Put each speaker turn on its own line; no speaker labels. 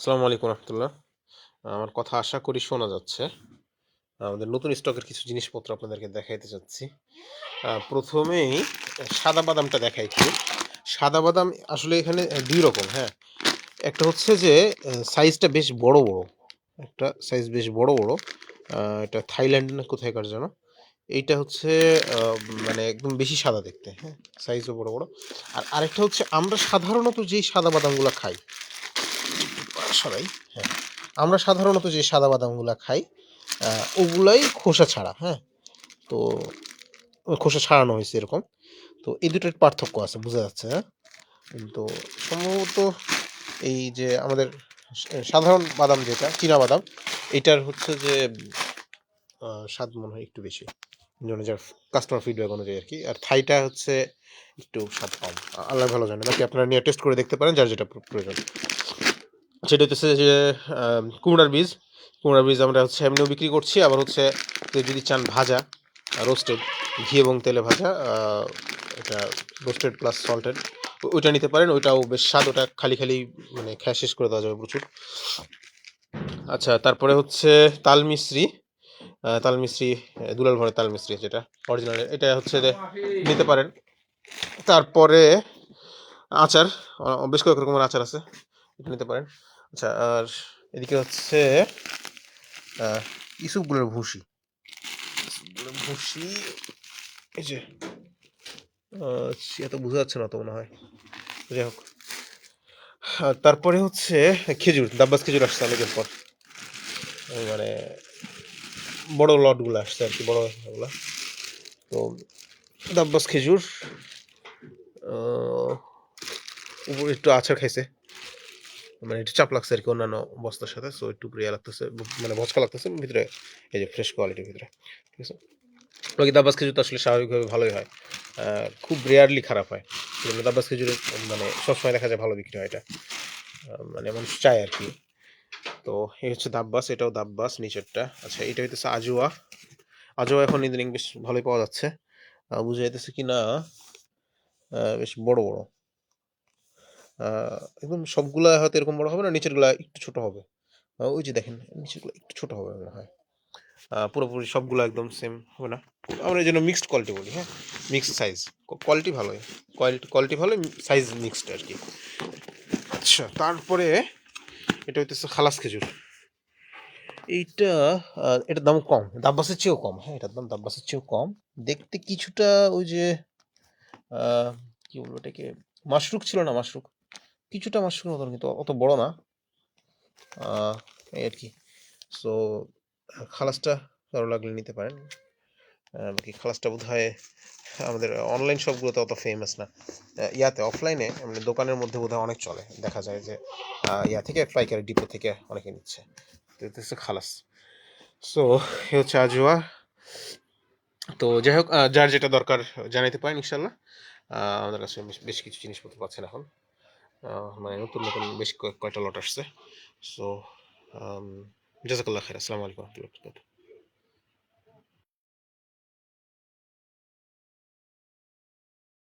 আসসালামু আলাইকুম রহমতুল্লাহ। আমার কথা আশা করি শোনা যাচ্ছে। আমাদের নতুন স্টকের কিছু জিনিসপত্র আপনাদেরকে দেখাইতে চাচ্ছি। প্রথমেই, সাদা বাদামটা দেখাই সাদা বাদাম আসলে এখানে দুই রকম হ্যাঁ। একটা হচ্ছে যে সাইজটা বেশ বড় বড়। একটা সাইজ বেশ বড় বড়। এটা থাইল্যান্ড না কোথায়কার যেন। এইটা হচ্ছে মানে একদম বেশি সাদা দেখতে হ্যাঁ। সাইজও বড় বড়। আর আরেকটা হচ্ছে, আমরা সাধারণত যেই সাদা বাদামগুলো খাই সরাই। হ্যাঁ আমরা সাধারণত যে সাদা বাদামগুলো খাই ওগুলাই খোসা ছাড়া হ্যাঁ? তো খোসা ছাড়ানো হয়েছে এরকম। তো এই দুটোর পার্থক্য আছে, বোঝা যাচ্ছে হ্যাঁ? তো সম্ভবত এই যে আমাদের সাধারণ বাদাম যেটা, চীনা বাদাম, এটার হচ্ছে যে স্বাদ মনে হয় একটু বেশি। জন্য যার কাস্টমার ফিডব্যাক অনুযায়ী আর কি। আর থাইটা হচ্ছে একটু স্বাদ কম। আল্লাহ ভালো জানে। বাকি আপনারা নিয়ে টেস্ট করে দেখতে পারেন, যার যেটা প্রয়োজন। সেটা হচ্ছে যে কুমড়ার বীজ। কুমড়ার বীজ আমরা হচ্ছে এমনিও বিক্রি করছি। আবার হচ্ছে যদি চান ভাজা রোস্টেড ঘি এবং তেলে ভাজা এটা রোস্টেড প্লাস সল্টেড ওইটা নিতে পারেন। ওইটাও বেশ স্বাদ। ওটা খালি খালি মানে খেয়া শেষ করে দেওয়া যাবে প্রচুর। আচ্ছা তারপরে হচ্ছে তাল মিশ্রি তাল মিশ্রি দুলাল ভরে তাল মিশ্রি যেটা অরিজিনাল এটা হচ্ছে নিতে পারেন। তারপরে আচার বেশ কয়েক রকমের আচার আছে নিতে পারেন। আচ্ছা আর এদিকে হচ্ছে ইসুপগুলোর ভুসি। ইসুপগুলোর ভুসি, এই যে এত বোঝা যাচ্ছে না তো মনে হয়। যাই হোক। তারপরে হচ্ছে খেজুর দাব্বাস খেজুর আসছে অনেকের পর। মানে বড় লটগুলো আসছে আর কি, বড় এগুলা তো দাব্বাস খেজুর উপরে একটু আচার খাইছে। মানে একটু চাপ লাগছে আর কি অন্যান্য বস্তার সাথে সো একটু প্রিয়া লাগতেছে মানে ভচকা লাগতেছে, ভিতরে এই যে ফ্রেশ কোয়ালিটির ভিতরে, ঠিক আছে? বাকি দাব্বাস খেজুর তো আসলে স্বাভাবিকভাবে ভালোই হয় খুব রেয়ারলি খারাপ হয় দাব্বাস খেজুরের মানে সবসময় দেখা যায় ভালো বিক্রি হয় এটা মানে মানুষ চায় আর কি তো এই হচ্ছে দাব্বাস এটাও দাব্বাস নিচেরটা আচ্ছা এটা হইতেছে আজুয়া আজুয়া এখন ইদানিং বেশ ভালোই পাওয়া যাচ্ছে বুঝা যাইতেছে কি না বেশ বড় বড়। একদম সবগুলা হয়তো এরকম বড় হবে না, নিচেরগুলা একটু ছোট হবে। ওই যে দেখেন, নিচেরগুলো একটু ছোট হবে মনে হয়। পুরোপুরি সবগুলো একদম সেম হবে না। আমরা এই জন্য মিক্সড কোয়ালিটি বলি হ্যাঁ? মিক্সড সাইজ কোয়ালিটি ভালোই। কোয়ালিটি কোয়ালিটি ভালো সাইজ মিক্সড আর কি। আচ্ছা তারপরে এটা হইতেছে খালাস খেজুর। এইটা এটার দাম কম, দাব্বাসের চেয়েও কম হ্যাঁ? এটার দাম দাব্বাসের চেয়েও কম। দেখতে কিছুটা ওই যে কি বলব এটাকে? মাশরুক ছিল না মাশরুক? কিছুটা মাশরুকের মতন, কিন্তু অত বড় না। এই আর কি। সো খালাসটা ভালো লাগলে নিতে পারেন। বাকি খালাসটা বোধ হয় আমাদের অনলাইন শপগুলোতে অত ফেমাস না। ইয়াতে অফলাইনে মানে দোকানের মধ্যে বোধ অনেক চলে। দেখা যায় যে ইয়া থেকে, পাইকারি, ডিপো থেকে অনেকে নিচ্ছে। তো হচ্ছে খালাস। সো এ হচ্ছে আজোয়া। তো যাই হোক যার যেটা দরকার জানাইতে পারেন ইনশাল্লাহ। আমাদের কাছে বেশ- কিছু জিনিসপত্র পাচ্ছেন এখন। মানে নতুন নতুন বেশ কয়েকটা লট আসছে। সো জাজাকাল্লাহ খের আসসালামু আলাইকুম রহমতুল্লাহ